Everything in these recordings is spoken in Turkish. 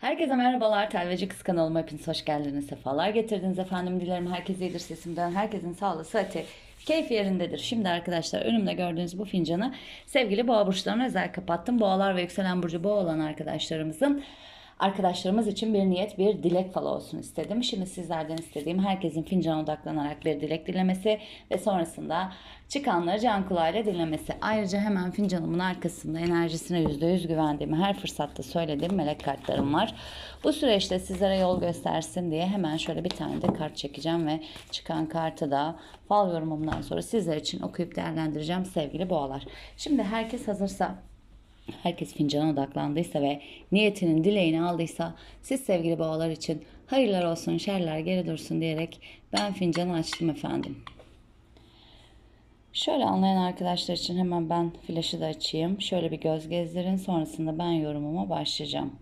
Herkese merhabalar. Telveci Kız kanalıma hepiniz hoş geldiniz. Sefalar getirdiniz efendim. Dilerim herkes iyidir sesimden. Herkesin sağlığı, sıhhati, keyfi yerindedir. Şimdi arkadaşlar önümde gördüğünüz bu fincanı sevgili boğa burçlarına özel kapattım. Boğalar ve yükselen burcu boğa olan arkadaşlarımızın arkadaşlarımız için bir niyet, bir dilek falı olsun istedim. Şimdi sizlerden istediğim herkesin fincana odaklanarak bir dilek dilemesi ve sonrasında çıkanları can kulağıyla dinlemesi. Ayrıca hemen fincanımın arkasında enerjisine %100 güvendiğimi her fırsatta söylediğim melek kartlarım var. Bu süreçte sizlere yol göstersin diye hemen şöyle bir tane de kart çekeceğim ve çıkan kartı da fal yorumumdan sonra sizler için okuyup değerlendireceğim sevgili boğalar. Şimdi herkes hazırsa herkes fincana odaklandıysa ve niyetinin dileğini aldıysa siz sevgili boğalar için hayırlar olsun şerler geri dursun diyerek ben fincanı açtım efendim. Şöyle anlayan arkadaşlar için hemen ben flaşı da açayım. Şöyle bir göz gezdirin sonrasında ben yorumuma başlayacağım.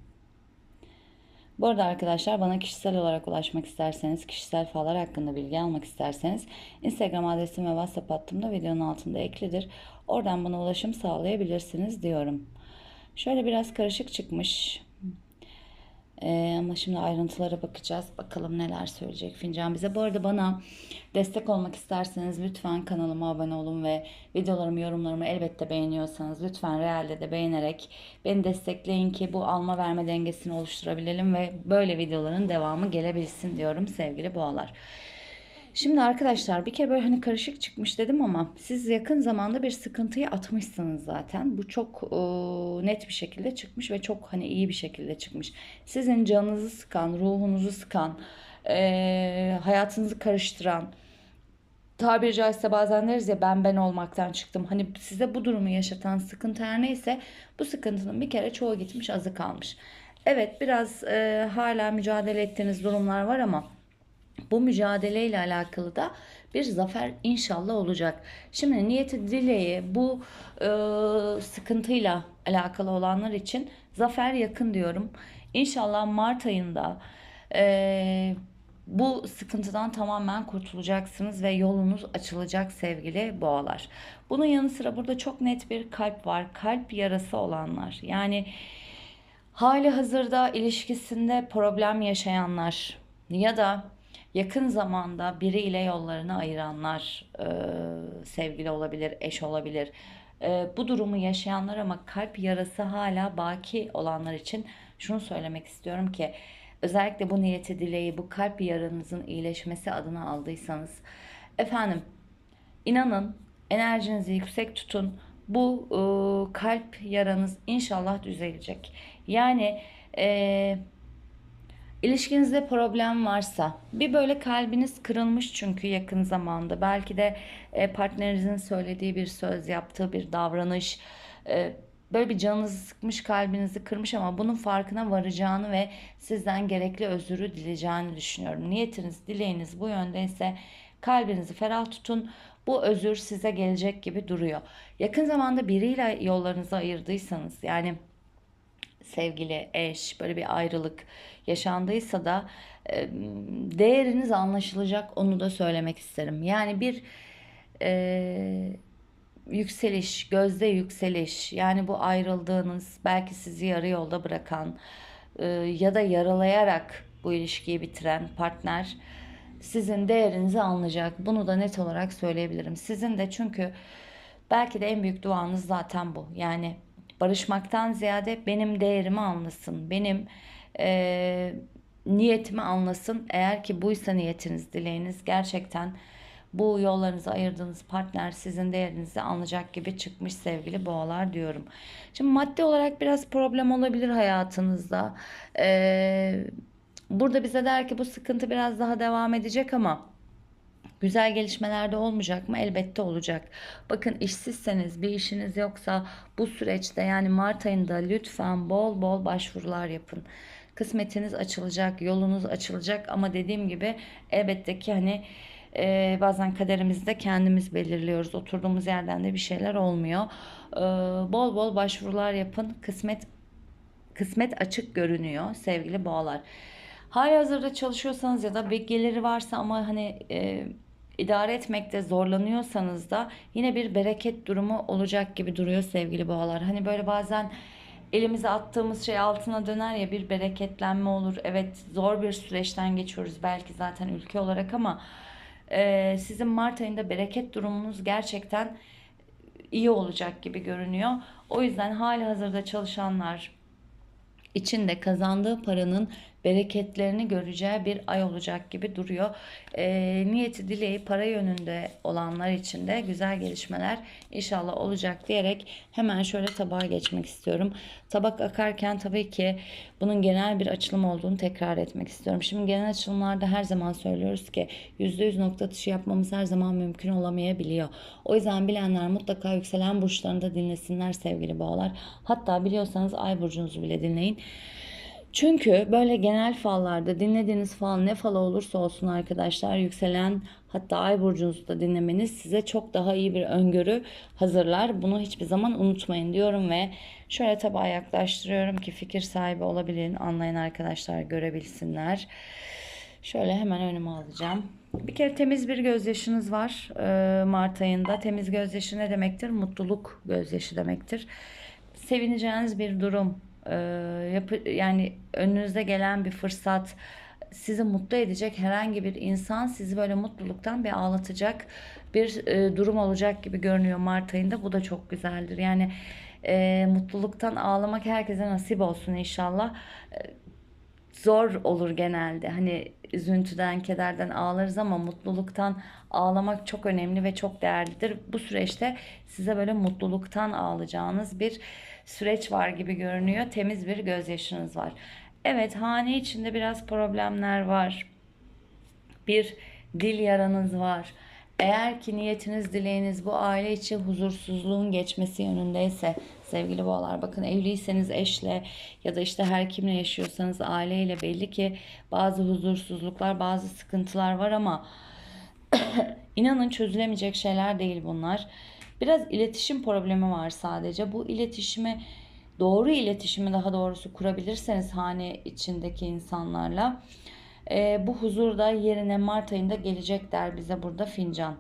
Bu arada arkadaşlar bana kişisel olarak ulaşmak isterseniz, kişisel fallar hakkında bilgi almak isterseniz Instagram adresim ve WhatsApp hattım da videonun altında eklidir. Oradan bana ulaşım sağlayabilirsiniz diyorum. Şöyle biraz karışık çıkmış. Ee, ama şimdi ayrıntılara bakacağız. Bakalım neler söyleyecek fincan bize. Bu arada bana destek olmak isterseniz lütfen kanalıma abone olun ve videolarımı, yorumlarımı elbette beğeniyorsanız lütfen realde de beğenerek beni destekleyin ki bu alma verme dengesini oluşturabilelim ve böyle videoların devamı gelebilsin diyorum sevgili boğalar. Şimdi arkadaşlar bir kere böyle hani karışık çıkmış dedim ama siz yakın zamanda bir sıkıntıyı atmışsınız zaten. Bu çok e, net bir şekilde çıkmış ve çok hani iyi bir şekilde çıkmış. Sizin canınızı sıkan, ruhunuzu sıkan, e, hayatınızı karıştıran, tabiri caizse bazen deriz ya ben ben olmaktan çıktım. Hani size bu durumu yaşatan sıkıntı her neyse bu sıkıntının bir kere çoğu gitmiş azı kalmış. Evet biraz e, hala mücadele ettiğiniz durumlar var ama bu mücadeleyle alakalı da bir zafer inşallah olacak. Şimdi niyeti dileği bu e, sıkıntıyla alakalı olanlar için zafer yakın diyorum. İnşallah Mart ayında e, bu sıkıntıdan tamamen kurtulacaksınız ve yolunuz açılacak sevgili boğalar. Bunun yanı sıra burada çok net bir kalp var. Kalp yarası olanlar. Yani hali hazırda ilişkisinde problem yaşayanlar ya da yakın zamanda biriyle yollarını ayıranlar e, sevgili olabilir, eş olabilir. E, bu durumu yaşayanlar ama kalp yarası hala baki olanlar için şunu söylemek istiyorum ki özellikle bu niyeti dileği bu kalp yaranızın iyileşmesi adına aldıysanız efendim inanın enerjinizi yüksek tutun bu e, kalp yaranız inşallah düzelecek. Yani eee İlişkinizde problem varsa bir böyle kalbiniz kırılmış çünkü yakın zamanda belki de e, partnerinizin söylediği bir söz yaptığı bir davranış e, böyle bir canınızı sıkmış kalbinizi kırmış ama bunun farkına varacağını ve sizden gerekli özürü dileyeceğini düşünüyorum. Niyetiniz dileğiniz bu yöndeyse kalbinizi ferah tutun bu özür size gelecek gibi duruyor. Yakın zamanda biriyle yollarınızı ayırdıysanız yani sevgili, eş, böyle bir ayrılık yaşandıysa da e, değeriniz anlaşılacak onu da söylemek isterim. Yani bir e, yükseliş, gözde yükseliş yani bu ayrıldığınız belki sizi yarı yolda bırakan e, ya da yaralayarak bu ilişkiyi bitiren partner sizin değerinizi anlayacak. Bunu da net olarak söyleyebilirim. Sizin de çünkü belki de en büyük duanız zaten bu. Yani barışmaktan ziyade benim değerimi anlasın, benim e, niyetimi anlasın. Eğer ki buysa niyetiniz, dileğiniz gerçekten bu yollarınızı ayırdığınız partner sizin değerinizi anlayacak gibi çıkmış sevgili boğalar diyorum. Şimdi maddi olarak biraz problem olabilir hayatınızda. Ee, burada bize der ki bu sıkıntı biraz daha devam edecek ama Güzel gelişmeler de olmayacak mı? Elbette olacak. Bakın işsizseniz, bir işiniz yoksa bu süreçte yani Mart ayında lütfen bol bol başvurular yapın. Kısmetiniz açılacak, yolunuz açılacak ama dediğim gibi elbette ki hani e, bazen kaderimizde kendimiz belirliyoruz. Oturduğumuz yerden de bir şeyler olmuyor. E, bol bol başvurular yapın. Kısmet kısmet açık görünüyor sevgili boğalar. Hali hazırda çalışıyorsanız ya da bir geliri varsa ama hani e, idare etmekte zorlanıyorsanız da yine bir bereket durumu olacak gibi duruyor sevgili boğalar. Hani böyle bazen elimize attığımız şey altına döner ya bir bereketlenme olur. Evet zor bir süreçten geçiyoruz belki zaten ülke olarak ama e, sizin Mart ayında bereket durumunuz gerçekten iyi olacak gibi görünüyor. O yüzden hali hazırda çalışanlar için de kazandığı paranın bereketlerini göreceği bir ay olacak gibi duruyor. E, niyeti dileği para yönünde olanlar için de güzel gelişmeler inşallah olacak diyerek hemen şöyle tabağa geçmek istiyorum. Tabak akarken tabii ki bunun genel bir açılım olduğunu tekrar etmek istiyorum. Şimdi genel açılımlarda her zaman söylüyoruz ki %100 nokta atışı yapmamız her zaman mümkün olamayabiliyor. O yüzden bilenler mutlaka yükselen burçlarında dinlesinler sevgili boğalar. Hatta biliyorsanız ay burcunuzu bile dinleyin. Çünkü böyle genel fallarda dinlediğiniz fal ne fal olursa olsun arkadaşlar yükselen hatta ay burcunuzu da dinlemeniz size çok daha iyi bir öngörü hazırlar. Bunu hiçbir zaman unutmayın diyorum ve şöyle tabağa yaklaştırıyorum ki fikir sahibi olabilin, anlayan arkadaşlar görebilsinler. Şöyle hemen önüme alacağım. Bir kere temiz bir gözyaşınız var e, Mart ayında. Temiz gözyaşı ne demektir? Mutluluk gözyaşı demektir. Sevineceğiniz bir durum, e, yani önünüze gelen bir fırsat, sizi mutlu edecek herhangi bir insan sizi böyle mutluluktan bir ağlatacak bir e, durum olacak gibi görünüyor Mart ayında. Bu da çok güzeldir. Yani e, mutluluktan ağlamak herkese nasip olsun inşallah. E, zor olur genelde. Hani üzüntüden, kederden ağlarız ama mutluluktan ağlamak çok önemli ve çok değerlidir. Bu süreçte size böyle mutluluktan ağlayacağınız bir süreç var gibi görünüyor. Temiz bir gözyaşınız var. Evet, hane içinde biraz problemler var. Bir dil yaranız var. Eğer ki niyetiniz, dileğiniz bu aile içi huzursuzluğun geçmesi yönündeyse sevgili boğalar bakın evliyseniz eşle ya da işte her kimle yaşıyorsanız aileyle belli ki bazı huzursuzluklar, bazı sıkıntılar var ama inanın çözülemeyecek şeyler değil bunlar. Biraz iletişim problemi var sadece. Bu iletişimi doğru iletişimi daha doğrusu kurabilirseniz hane içindeki insanlarla e, bu huzur da yerine Mart ayında gelecek der bize burada fincan.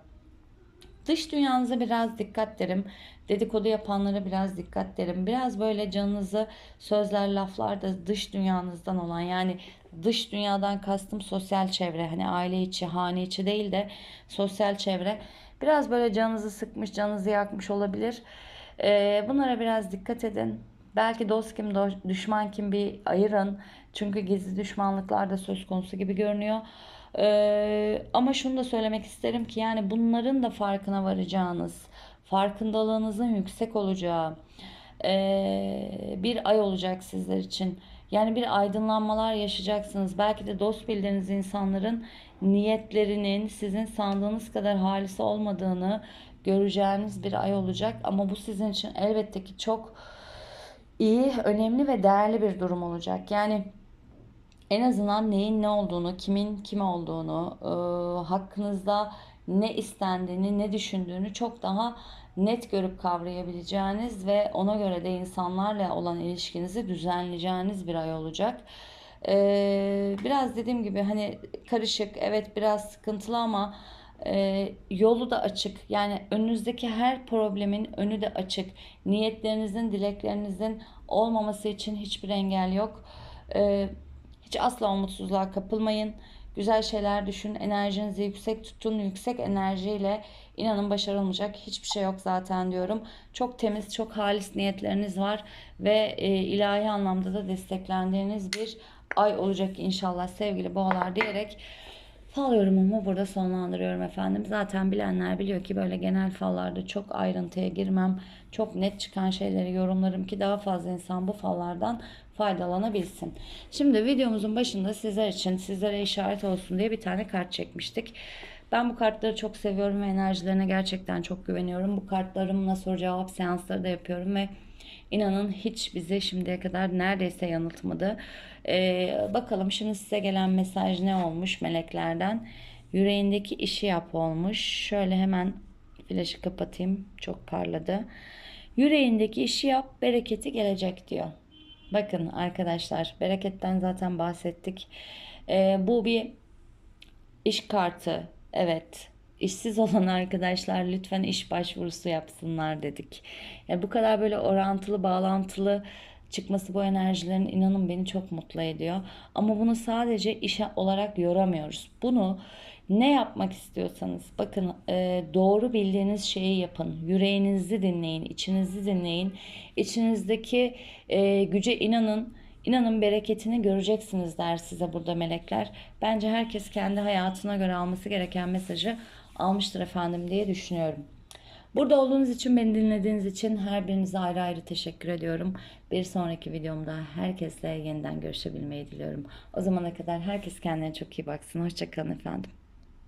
Dış dünyanıza biraz dikkat derim. Dedikodu yapanlara biraz dikkat derim. Biraz böyle canınızı sözler, laflar da dış dünyanızdan olan yani dış dünyadan kastım sosyal çevre. Hani aile içi, hane içi değil de sosyal çevre. Biraz böyle canınızı sıkmış, canınızı yakmış olabilir. Ee, bunlara biraz dikkat edin. Belki dost kim, düşman kim bir ayırın. Çünkü gizli düşmanlıklar da söz konusu gibi görünüyor. Ee, ama şunu da söylemek isterim ki yani bunların da farkına varacağınız, farkındalığınızın yüksek olacağı ee, bir ay olacak sizler için. Yani bir aydınlanmalar yaşayacaksınız. Belki de dost bildiğiniz insanların niyetlerinin sizin sandığınız kadar halisi olmadığını göreceğiniz bir ay olacak. Ama bu sizin için elbette ki çok iyi, önemli ve değerli bir durum olacak. Yani en azından neyin ne olduğunu, kimin kim olduğunu, e, hakkınızda ne istendiğini, ne düşündüğünü çok daha net görüp kavrayabileceğiniz ve ona göre de insanlarla olan ilişkinizi düzenleyeceğiniz bir ay olacak. Ee, biraz dediğim gibi hani karışık, evet biraz sıkıntılı ama e, yolu da açık. Yani önünüzdeki her problemin önü de açık. Niyetlerinizin, dileklerinizin olmaması için hiçbir engel yok. Ee, hiç asla umutsuzluğa kapılmayın. Güzel şeyler düşün, enerjinizi yüksek tutun, yüksek enerjiyle inanın başarılmayacak hiçbir şey yok zaten diyorum. Çok temiz, çok halis niyetleriniz var ve e, ilahi anlamda da desteklendiğiniz bir ay olacak inşallah sevgili boğalar diyerek fal yorumumu burada sonlandırıyorum efendim. Zaten bilenler biliyor ki böyle genel fallarda çok ayrıntıya girmem. Çok net çıkan şeyleri yorumlarım ki daha fazla insan bu fallardan faydalanabilsin. Şimdi videomuzun başında sizler için sizlere işaret olsun diye bir tane kart çekmiştik. Ben bu kartları çok seviyorum ve enerjilerine gerçekten çok güveniyorum. Bu kartlarımla soru cevap seansları da yapıyorum ve inanın hiç bizi şimdiye kadar neredeyse yanıltmadı. Ee, bakalım şimdi size gelen mesaj ne olmuş meleklerden? Yüreğindeki işi yap olmuş. Şöyle hemen flaşı kapatayım. Çok parladı. Yüreğindeki işi yap, bereketi gelecek diyor. Bakın arkadaşlar, bereketten zaten bahsettik. Ee, bu bir iş kartı. Evet. İşsiz olan arkadaşlar lütfen iş başvurusu yapsınlar dedik. Yani bu kadar böyle orantılı, bağlantılı çıkması bu enerjilerin inanın beni çok mutlu ediyor. Ama bunu sadece işe olarak yoramıyoruz. Bunu ne yapmak istiyorsanız bakın e, doğru bildiğiniz şeyi yapın. Yüreğinizi dinleyin, içinizi dinleyin. İçinizdeki e, güce inanın. İnanın bereketini göreceksiniz der size burada melekler. Bence herkes kendi hayatına göre alması gereken mesajı almıştır efendim diye düşünüyorum. Burada olduğunuz için, beni dinlediğiniz için her birinize ayrı ayrı teşekkür ediyorum. Bir sonraki videomda herkesle yeniden görüşebilmeyi diliyorum. O zamana kadar herkes kendine çok iyi baksın. Hoşçakalın efendim.